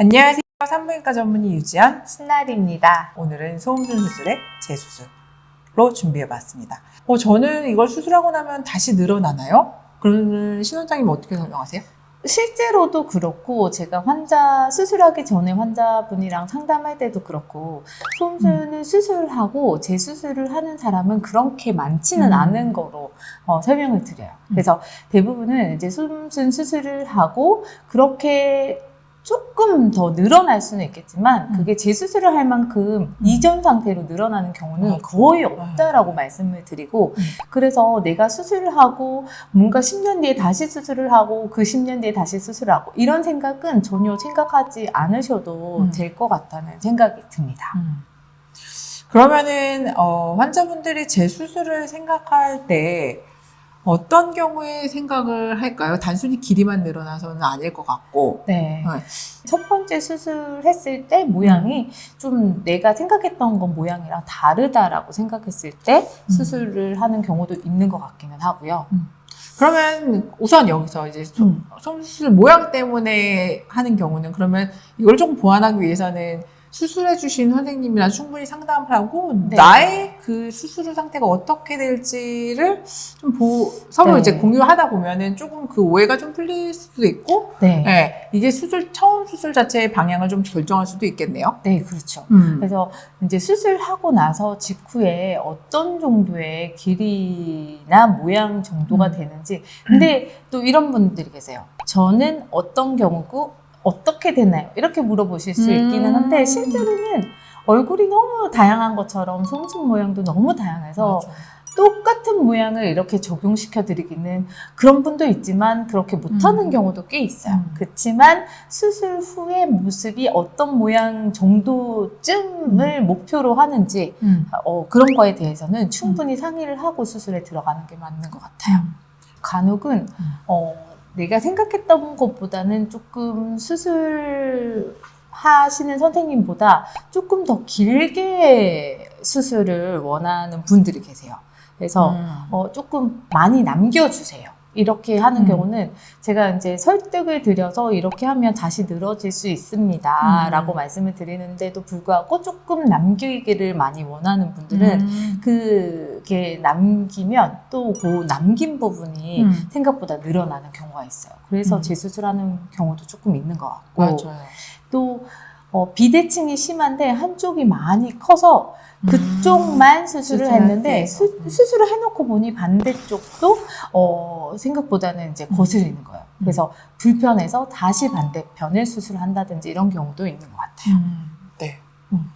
안녕하세요. 산부인과 전문의 유지연. 신날입니다. 오늘은 소음순 수술의 재수술로 준비해봤습니다. 어, 저는 이걸 수술하고 나면 다시 늘어나나요? 그러면 신원장님 어떻게 설명하세요? 실제로도 그렇고 제가 환자 수술하기 전에 환자분이랑 상담할 때도 그렇고 소음순을 수술하고 재수술을 하는 사람은 그렇게 많지는 음. 않은 거로 어, 설명을 드려요. 그래서 대부분은 이제 소음순 수술을 하고 그렇게 조금 더 늘어날 수는 있겠지만 음. 그게 재수술을 할 만큼 이전 상태로 늘어나는 경우는 맞아. 거의 없다라고 말씀을 드리고 음. 그래서 내가 수술을 하고 뭔가 10년 뒤에 다시 수술을 하고 그 10년 뒤에 다시 수술을 하고 이런 생각은 전혀 생각하지 않으셔도 음. 될것 같다는 생각이 듭니다. 그러면은 어, 환자분들이 재수술을 생각할 때 어떤 경우에 생각을 할까요? 단순히 길이만 늘어나서는 아닐 것 같고. 네. 네. 첫 번째 수술했을 때 모양이 좀 내가 생각했던 건 모양이랑 다르다라고 생각했을 때 음. 수술을 하는 경우도 있는 것 같기는 하고요. 그러면 우선 여기서 이제 소- 음. 손수술 모양 때문에 하는 경우는 그러면 이걸 조금 보완하기 위해서는 수술해 주신 선생님이랑 충분히 상담을 하고 네. 나의 그 수술 상태가 어떻게 될지를 좀 보, 서로 네. 이제 공유하다 보면은 조금 그 오해가 좀 풀릴 수도 있고 네. 네, 이게 수술 처음 수술 자체의 방향을 좀 결정할 수도 있겠네요. 네, 그렇죠. 음. 그래서 이제 수술하고 나서 직후에 어떤 정도의 길이나 모양 정도가 음. 되는지. 근데 또 이런 분들이 계세요. 저는 어떤 경우고 어떻게 됐나요? 이렇게 물어보실 수 있기는 한데 음. 실제로는 얼굴이 너무 다양한 것처럼 솜순 모양도 너무 다양해서 맞아. 똑같은 모양을 이렇게 적용시켜 드리기는 그런 분도 있지만 그렇게 못하는 음. 경우도 꽤 있어요. 음. 그렇지만 수술 후의 모습이 어떤 모양 정도쯤을 목표로 하는지 음. 어, 그런 거에 대해서는 충분히 상의를 하고 수술에 들어가는 게 맞는 것 같아요. 간혹은 어, 내가 생각했던 것보다는 조금 수술 하시는 선생님보다 조금 더 길게 수술을 원하는 분들이 계세요. 그래서 음. 어, 조금 많이 남겨주세요. 이렇게 하는 음. 경우는 제가 이제 설득을 드려서 이렇게 하면 다시 늘어질 수 있습니다. 음. 라고 말씀을 드리는데도 불구하고 조금 남기기를 많이 원하는 분들은 음. 그 게 남기면 또 그 남긴 부분이 음. 생각보다 늘어나는 경우가 있어요. 그래서 음. 재수술하는 경우도 조금 있는 것 같고 맞아요. 또 어, 비대칭이 심한데 한쪽이 많이 커서 그쪽만 수술을 수술할 했는데 때. 수, 음. 수술을 해놓고 보니 반대쪽도 어, 생각보다는 이제 음. 거슬리는 거예요. 그래서 불편해서 다시 반대편을 수술한다든지 이런 경우도 있는 것 같아요. 음, 네. 음.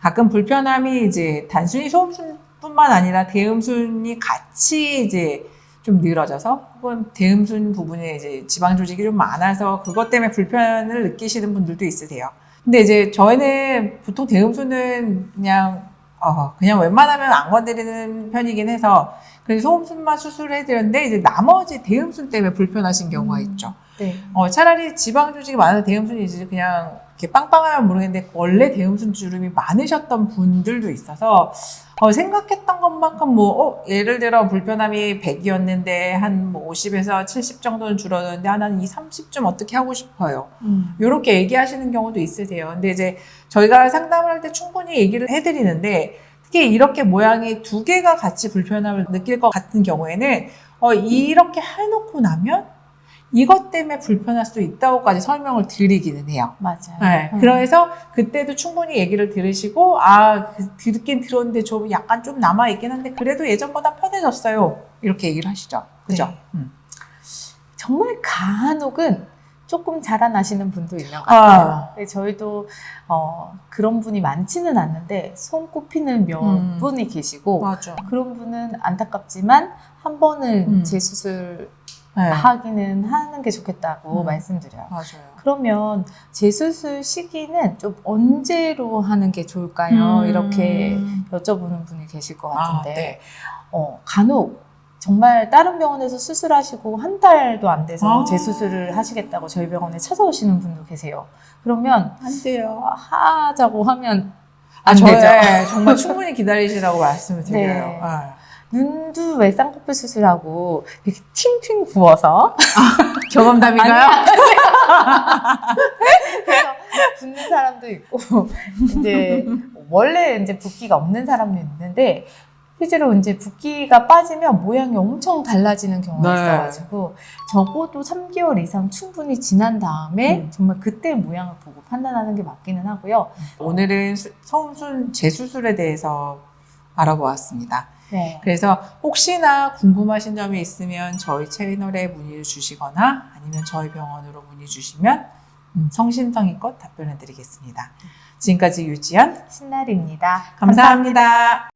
가끔 불편함이 이제 단순히 소음순 뿐만 아니라 대음순이 같이 이제 좀 늘어져서 혹은 대음순 부분에 이제 지방 조직이 좀 많아서 그것 때문에 불편을 느끼시는 분들도 있으세요. 근데 이제 저희는 보통 대음순은 그냥 어, 그냥 웬만하면 안 건드리는 편이긴 해서 그래서 소음순만 수술해 드렸는데 이제 나머지 대음순 때문에 불편하신 경우가 음. 있죠. 네. 어, 차라리 지방 조직이 많아서 대음순이 이제 그냥 이렇게 빵빵하면 모르겠는데 원래 대음순 주름이 많으셨던 분들도 있어서 어, 생각했던 것만큼 뭐 어, 예를 들어 불편함이 100이었는데 한 뭐 50에서 70 정도는 줄어드는데 한 2, 30좀 어떻게 하고 싶어요. 음. 이렇게 얘기하시는 경우도 있으세요. 근데 이제 저희가 상담을 할 때 충분히 얘기를 해드리는데 특히 이렇게 모양이 두 개가 같이 불편함을 느낄 것 같은 경우에는 어, 이렇게 해놓고 나면 이것 때문에 불편할 수도 있다고까지 설명을 드리기는 해요. 맞아요. 네, 음. 그래서 그때도 충분히 얘기를 들으시고 아 그- 듣긴 들었는데 좀 약간 좀 남아 있긴 한데 그래도 예전보다 편해졌어요. 이렇게 얘기를 하시죠. 그죠? 네. 음. 정말 간혹은 조금 자라나시는 분도 있는 것 같아요. 아, 근데 저희도 어, 그런 분이 많지는 않는데 손 꼽히는 몇 음. 분이 계시고 맞아. 그런 분은 안타깝지만 한 번은 음. 재수술 네, 하기는 하는 게 좋겠다고 음. 말씀드려요. 맞아요. 그러면 재수술 시기는 좀 언제로 하는 게 좋을까요? 음. 이렇게 여쭤보는 분이 계실 것 아, 같은데 네. 어, 간혹 정말 다른 병원에서 수술하시고 한 달도 안 돼서 아. 재수술을 하시겠다고 저희 병원에 찾아오시는 분도 계세요. 그러면 안 돼요. 하자고 하면 아, 안저 되죠. 예, 정말 충분히 기다리시라고 말씀을 드려요. 네. 예. 눈두 외쌍꺼풀 수술하고 이렇게 팅팅 부어서 경험담인가요? 그래서 붓는 사람도 있고 이제 원래 이제 붓기가 없는 사람도 있는데 실제로 이제 붓기가 빠지면 모양이 엄청 달라지는 경우가 네. 있어가지고 적어도 3개월 이상 충분히 지난 다음에 음. 정말 그때 모양을 보고 판단하는 게 맞기는 하고요. 오늘은 수- 서운순 재수술에 대해서 알아보았습니다. 네. 그래서 혹시나 궁금하신 점이 있으면 저희 채널에 문의를 주시거나 아니면 저희 병원으로 문의 주시면 음, 성심성의껏 답변해 드리겠습니다. 지금까지 유지연 신날입니다. 감사합니다.